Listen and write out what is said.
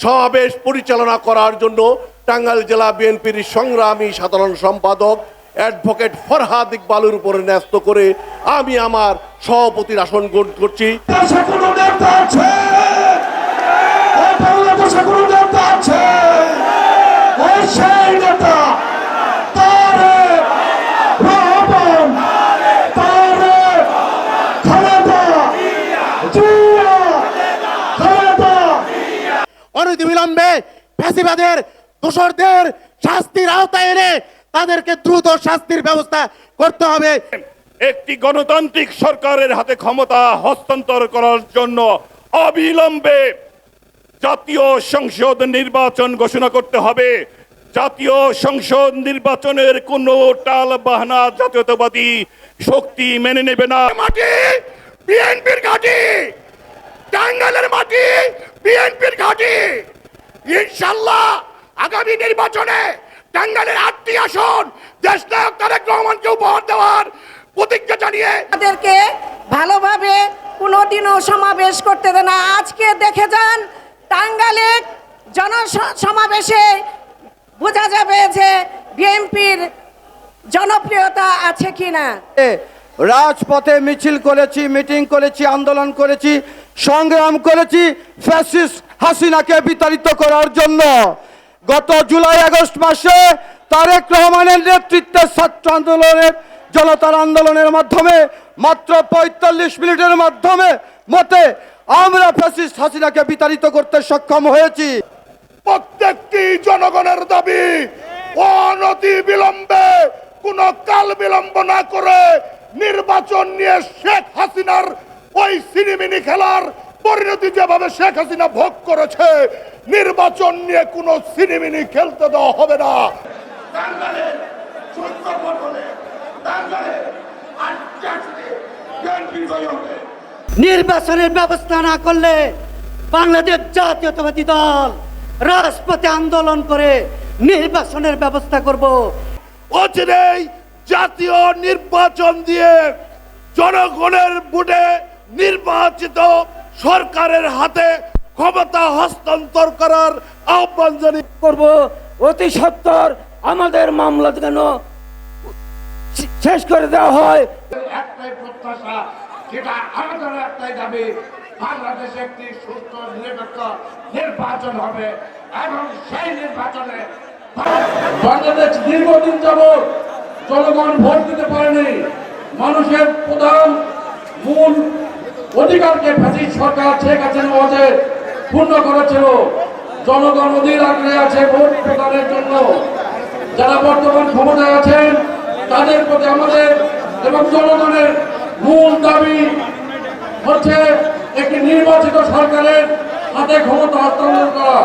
সমাবেশ পরিচালনা করার জন্য টাঙ্গাইল জেলা বিএনপির সংগ্রামী সাধারণ সম্পাদক অ্যাডভোকেট ফরহাদ ইকবালের উপরে ন্যস্ত করে আমি আমার সভাপতির আসন গ্রহণ করছি বাংলাদেশে কোনো নেতা আছে ওই বাংলাদেশে কোনো নেতা আছে ওই সেই নেতা তারেক রহমান তারেক খালেদা জিয়া খালেদা অনতিবিলম্বে ফ্যাসিবাদের দোষরদের শাস্তির আওতায় এনে তাদেরকে দ্রুত শাস্তির ব্যবস্থা করতে হবে। একটি গণতান্ত্রিক সরকারের হাতে ক্ষমতা হস্তান্তর করার জন্য অবিলম্বে জাতীয় সংসদ নির্বাচন ঘোষণা করতে হবে। জাতীয় সংসদ নির্বাচনের কোন টাল বাহানা জাতীয়তাবাদী শক্তি মেনে নেবে না। মাটি বিএনপির ঘাঁটি টাঙ্গাইলের মাটি বিএনপির ঘাঁটি। ইনশাল্লাহ আগামী নির্বাচনে টাঙ্গাইলের আটটি আসন দেশ নায়ক তারেক রহমানকে উপহার দেওয়ার প্রতিজ্ঞা জানিয়ে তাদেরকে ভালোভাবে কোনোদিনও সমাবেশ করতে দেয় না। আজকে দেখে যান টাঙ্গালে জন সমাবেশে বোঝা যাবে যে বিএনপির জনপ্রিয়তা আছে কিনা। এ, রাজপথে মিছিল করেছি মিটিং করেছি আন্দোলন করেছি সংগ্রাম করেছি ফ্যাসিস্ট হাসিনাকে বিতাড়িত করার জন্য গত জুলাই আগস্ট মাসে তারেক রহমানের নেতৃত্বে ছাত্র আন্দোলনের, জনতার আন্দোলনের মাধ্যমে, মাত্র পঁয়তাল্লিশ মিনিটের মাধ্যমে মতে আমরা ফ্যাসিস্ট হাসিনাকে বিতাড়িত করতে সক্ষম হয়েছি। প্রত্যেকটি জনগণের দাবি অনতি বিলম্বে, কোন কাল বিলম্ব না করে নির্বাচন নিয়ে শেখ হাসিনার ওই সিনেমিনি খেলার পরিণতি যেভাবে শেখ হাসিনা ভোগ করেছে নির্বাচন নিয়ে কোনো সিনেমিনি খেলতে দেওয়া হবে না। নির্বাচনের ব্যবস্থা না করলে বাংলাদেশ জাতীয়তাবাদী দল রাজপথে আন্দোলন করে নির্বাচনের ব্যবস্থা করব। অচিরেই জাতীয় নির্বাচন দিয়ে জনগণের ভোটে নির্বাচিত সরকারের হাতে ক্ষমতা হস্তান্তর করার আহ্বান জানিয়ে করব। অতি সত্তর আমাদের মামলা কেন শেষ করে দেওয়া হয়। একটাই প্রত্যাশা যেটা আমাদের একটাই দাবি বাংলাদেশে একটি সুস্থ নিরপেক্ষ নির্বাচন হবে এবং সেই নির্বাচনে বাংলাদেশ দীর্ঘদিন যাবৎ জনগণ ভোট দিতে পারেনি। মানুষের প্রধান মূল অধিকারকে ফ্যাসিস্ট সরকার শেখ হাসিনা ওদের পূর্ণ করেছিল। জনগণ অধীর আগ্রহে আছে ভোট প্রদানের জন্য। যারা বর্তমান ক্ষমতায় আছেন, তাদের প্রতি আমাদের এবং জনগণের মূল দাবি হচ্ছে একটি নির্বাচিত সরকারের হাতে ক্ষমতা হস্তান্তর করা।